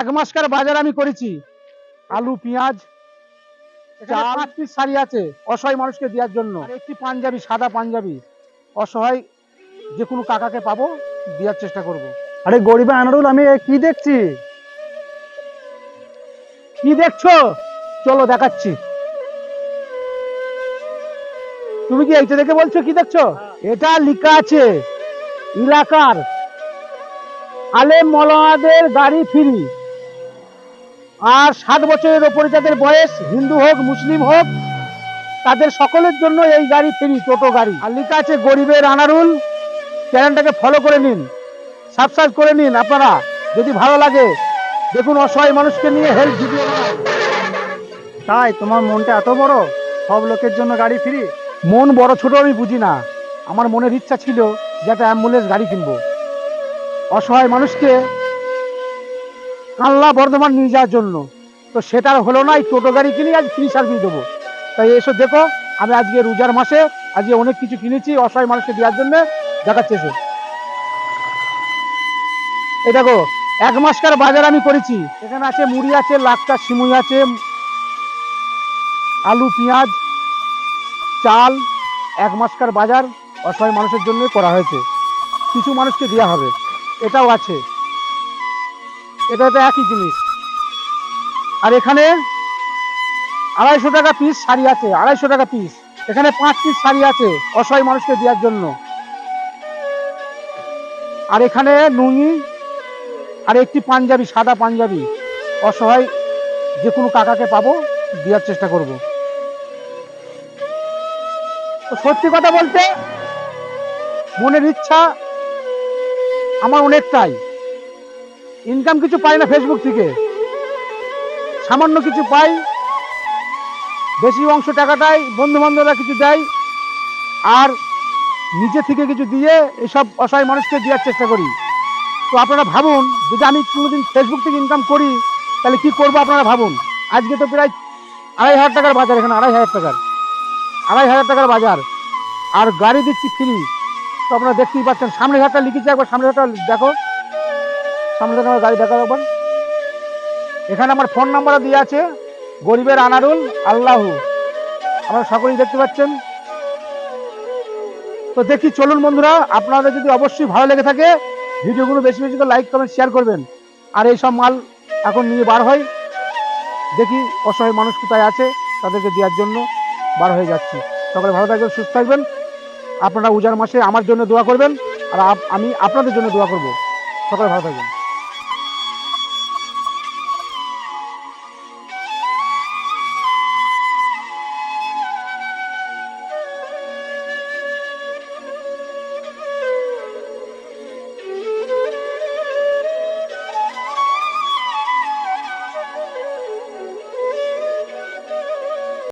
এক মাসকার বাজার আমি করেছি। আলু পেঁয়াজ পিস শাড়ি আছে অসহায় মানুষকে দেওয়ার জন্য। একটি পাঞ্জাবি সাদা পাঞ্জাবি। অসহায় যে কোনো কাকাকে পাবো দেওয়ার চেষ্টা করব। আরে গরিবে আনারুল আমি কি দেখছি? কি দেখছ? চলো দেখাচ্ছি। তুমি কি এইটা দেখে বলছো কি দেখছ? এটা লেখা আছে এলাকার আলেম মলাদের গাড়ি ফ্রি। আর ষাট বছরের ওপরে যাদের বয়স, হিন্দু হোক, মুসলিম হোক, তাদের সকলের জন্য এই গাড়ি ফ্রি টোটো গাড়ি। আর লেখা আছে, গরিবের আনারুল। চ্যানেলটাকে ফলো করে নিন। সাবস্ক্রাইব করে নিন আপনারা। যদি ভালো লাগে, দেখুন অসহায় মানুষকে নিয়ে হেল্প ভিডিও তাই তোমার মনটা এত বড়? সব লোকের জন্য গাড়ি ফ্রি মন বড় ছোট আমি বুঝি না। আমার মনের ইচ্ছা ছিল যে একটা অ্যাম্বুলেন্স গাড়ি কিনবো। অসহায় মানুষকে কাল্লা বর্ধমান নিয়ে যাওয়ার জন্য। তো সেটার হলো না, এই টোটো গাড়ি কিনে আজ ফ্রি সার্ভিস দেবো। তাই এসো দেখো, আমি আজকে রোজার মাসে আজকে অনেক কিছু কিনেছি, অসহায় মানুষকে দেওয়ার জন্য দেখাচ্ছে এসো। এই দেখো, এক মাসকার বাজার আমি করেছি। এখানে আছে মুড়ি আছে লাক্কা সিমুই আছে, আলু, পেঁয়াজ, চাল, এক মাসকার বাজার অসহায় মানুষের জন্য করা হয়েছে। কিছু মানুষকে দেওয়া হবে, এটাও আছে। এটা তো একই জিনিস। আর এখানে আড়াইশো টাকা পিস শাড়ি আছে, আড়াইশো টাকা পিস এখানে পাঁচ পিস শাড়ি আছে অসহায় মানুষকে দেওয়ার জন্য। আর এখানে নুঙ্গি আর একটি পাঞ্জাবি, সাদা পাঞ্জাবি। অসহায় যে কোনো কাকাকে পাবো, দেওয়ার চেষ্টা করব। সত্যি কথা বলতে মনের ইচ্ছা আমার অনেকটাই। ইনকাম কিছু পাই না ফেসবুক থেকে। সামান্য কিছু পাই, বেশি অংশ টাকাটাই বন্ধু বান্ধবরা কিছু দেয়, আর নিজে থেকে কিছু দিয়ে এসব অসহায় মানুষকে দেওয়ার চেষ্টা করি। তো আপনারা ভাবুন, যদি আমি কোনোদিন ফেসবুক থেকে ইনকাম করি, তাহলে কি করব আপনারা ভাবুন? আজকে তো প্রায় আড়াই হাজার টাকার বাজার এখানে, আড়াই হাজার টাকার, আড়াই হাজার টাকার বাজার, আর গাড়ি দিচ্ছি ফ্রি তো আপনারা দেখতেই পাচ্ছেন সামনে ঘাটটা লিখেছি, একবার সামনে ঘাটটা দেখো। সামনে আমার গাড়ি দেখা একবার এখানে আমার ফোন নাম্বার দেওয়া আছে, গরিবের আনারুল আল্লাহু। আপনারা সকলেই দেখতে পাচ্ছেন। তো দেখি, চলুন বন্ধুরা, আপনাদের যদি অবশ্যই ভালো লেগে থাকে, ভিডিওগুলো বেশি বেশি করে লাইক কমেন্ট শেয়ার করবেন। আর এই সব মাল এখন নিয়ে বার হয়। দেখি, অসহায় মানুষ কোথায় আছে, তাদেরকে দেওয়ার জন্য বার হয়ে যাচ্ছে। সকলে ভালো থাকবেন, সুস্থ থাকবেন। আপনারা উজার মাসে আমার জন্য দোয়া করবেন, আর আমি আপনাদের জন্য দোয়া করব। সকলে ভালো থাকবেন।